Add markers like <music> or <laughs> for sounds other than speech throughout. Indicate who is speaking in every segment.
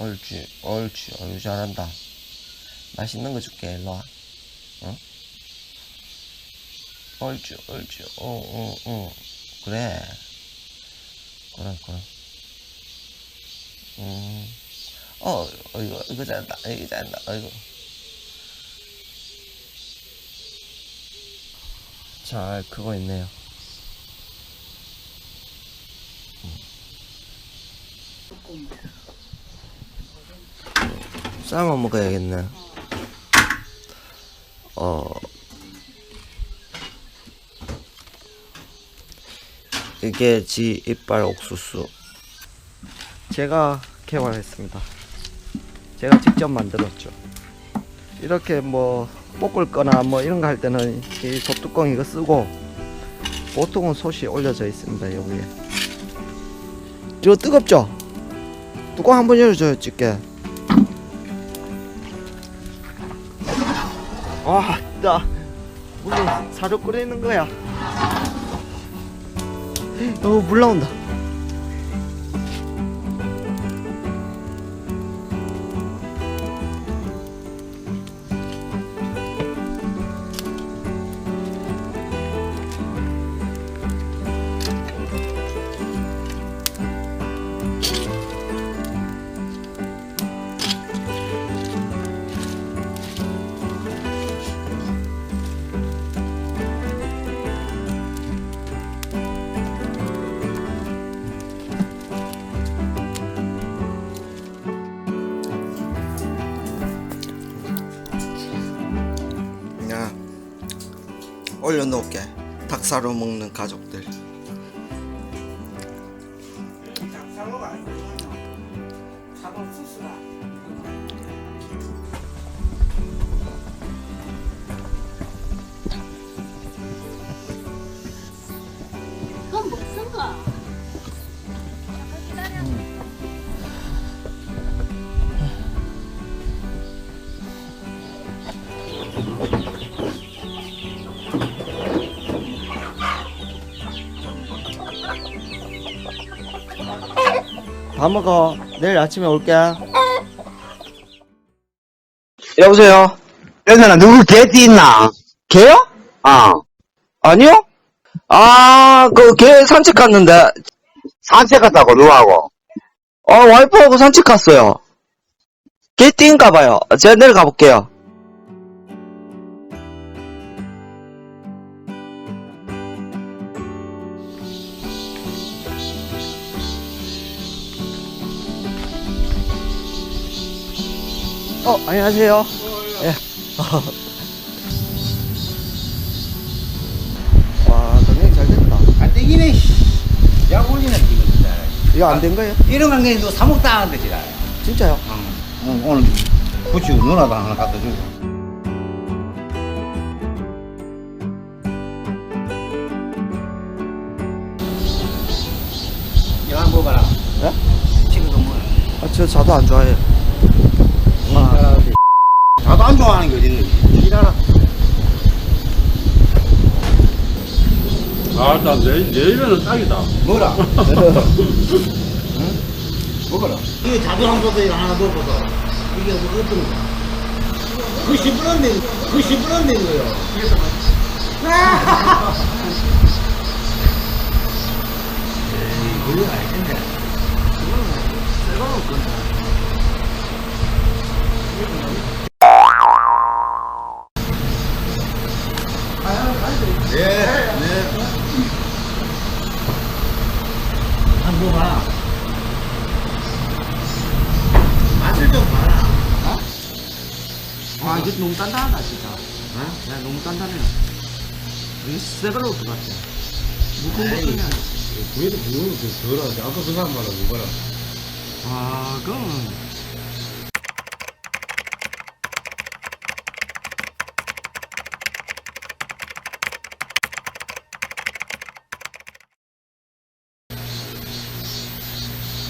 Speaker 1: 옳지, 옳지. 어유 잘한다. 맛있는 거 줄게. 일로 와. 어? 옳지, 옳지. 어, 어, 어. 그래. 그래, 그래. 음. 어, 어이구, 이거 잘한다. 이거 잘한다. 어이구. 잘 크고 있네요. 삶아 먹어야겠네. 어. 이게 지 이빨 옥수수. 제가 개발했습니다. 제가 직접 만들었죠. 이렇게 뭐 볶을 거나 뭐 이런 거 할 때는 이 소뚜껑 이거 쓰고 보통은 솥이 올려져 있습니다. 여기에. 저 뜨겁죠? 뚜껑 한번 열어줘요, 집게. 아, 나 물론 사료 끓이는 거야. 어, 물 나온다. 올려놓을게. 닭사료 먹는 가족들. 밥 먹어. 내일 아침에 올게.
Speaker 2: 여보세요?
Speaker 3: 여기는 누구 개띠 있나?
Speaker 2: 개요?
Speaker 3: 어.
Speaker 2: 아니요? 아, 그 개 산책 갔는데,
Speaker 3: 산책 갔다고, 누구하고?
Speaker 2: 어, 와이프하고 산책 갔어요. 개띠인가봐요. 제가 내일 가볼게요.
Speaker 1: 어, 안녕하세요. 예. 와, 동영이 잘 됐다.
Speaker 4: 안 되기네 약 올리는 기분 진짜
Speaker 1: 이거 안 된 거예요?
Speaker 4: 이런 관계에 너 사먹다 하는데 지라
Speaker 1: 진짜요?
Speaker 4: 응. 오늘 부추 누나도 하나 갖다 주고 이거 한번
Speaker 1: 예?
Speaker 4: 뭐
Speaker 1: 아, 저 자도 안 좋아해요.
Speaker 4: 아. 나도 안 좋아하는 게 어딨는지. 지라라
Speaker 5: 아따 내, 내일은 딱이다.
Speaker 4: 뭐라. <laughs> 응? 먹어라. 이게 자두항소도 이거 하나 먹어서. 이게 뭐 어떤 거야 그 시부런 데, 그 시부런 데 거요 봐라. 맛을 좀 봐라.
Speaker 1: 아, 이게 너무 단단하다, 진짜. 어? 야, 너무 단단해. 이게 새걸로 같아. 무거운
Speaker 4: 아이.
Speaker 1: 것도 아니야.
Speaker 4: 구해도 부르는 그 더러 아까 그 사람 말하고 뭐라.
Speaker 1: 아, 그럼.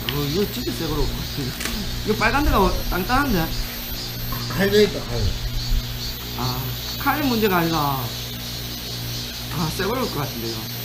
Speaker 1: 어, 이거 진짜 새 거로. 이거 빨간 데가 땅땅한데?
Speaker 4: 칼도 있다, 칼.
Speaker 1: 아, 칼이 문제가 아니라. 아, 새 거로 올것 같은데, 이거.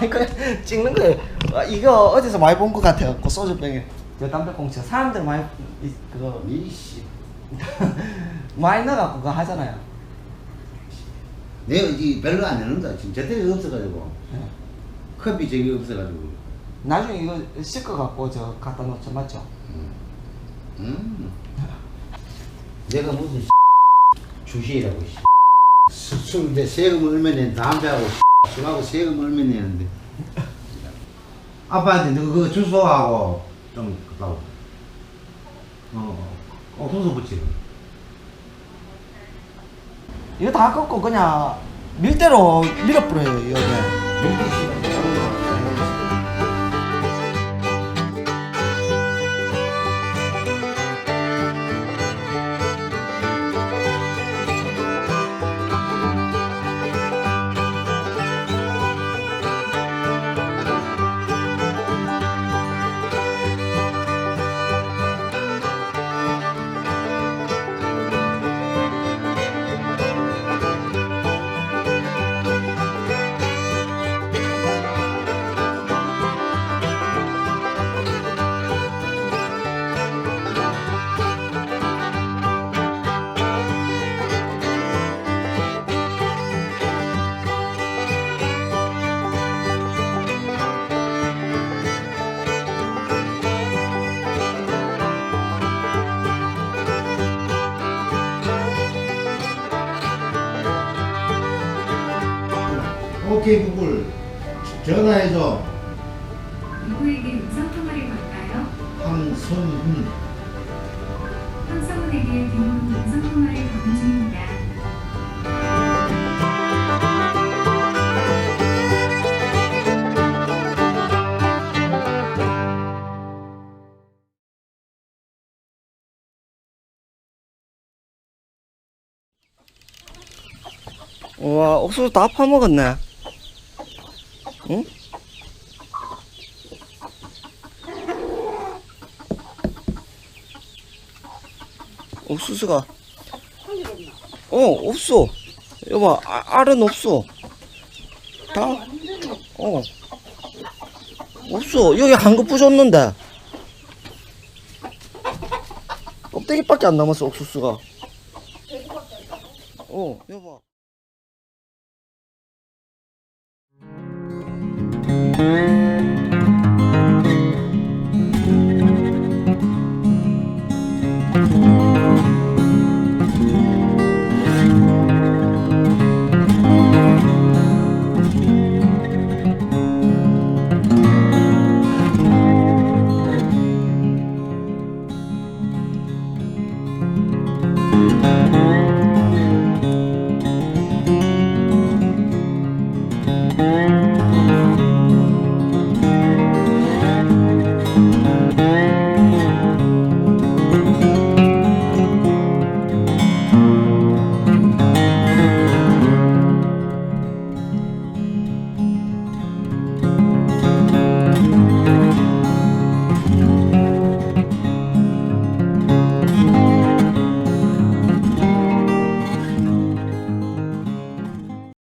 Speaker 1: 아니 그냥 찍는 거예요. 아, 이거 어디서 많이 본 것 같아요. 그 소주병에 저 담배꽁초 사람들 많이 이- 그거
Speaker 4: 이씨.
Speaker 1: 많이 넣어갖고 그거 하잖아요.
Speaker 4: 내가 이 별로 안 해놓는다. 지금 제대로 없어가지고.
Speaker 1: 네.
Speaker 4: 커피 저기 없어가지고.
Speaker 1: 나중에 이거 씻어 갖고 저 갖다 놓죠, 맞죠?
Speaker 4: 음. 내가 무슨 주시라고 술내 세금 얼마 내 담배하고 술하고 세금 얼마 내는데? <laughs> 아빠한테 너 그거 주소하고 좀 그거 어, 어, 주소 붙이
Speaker 1: 이거 다 꺾고 그냥 밀대로 밀어버려요, 여기.
Speaker 4: 오케이 구글 전화해서
Speaker 6: 누구에게 음성 통화를 걸까요?
Speaker 4: 황선훈
Speaker 6: 황성훈에게 대부분 음성 통화를 거는 중입니다.
Speaker 1: 와, 옥수수 다 파먹었네. 응? 옥수수가. 어, 없어. 여봐, 아, 알은 없어. 다, 어. 없어. 여기 한거 부셨는데. 껍데기밖에 안 남았어, 옥수수가. 어, 여봐.
Speaker 7: Música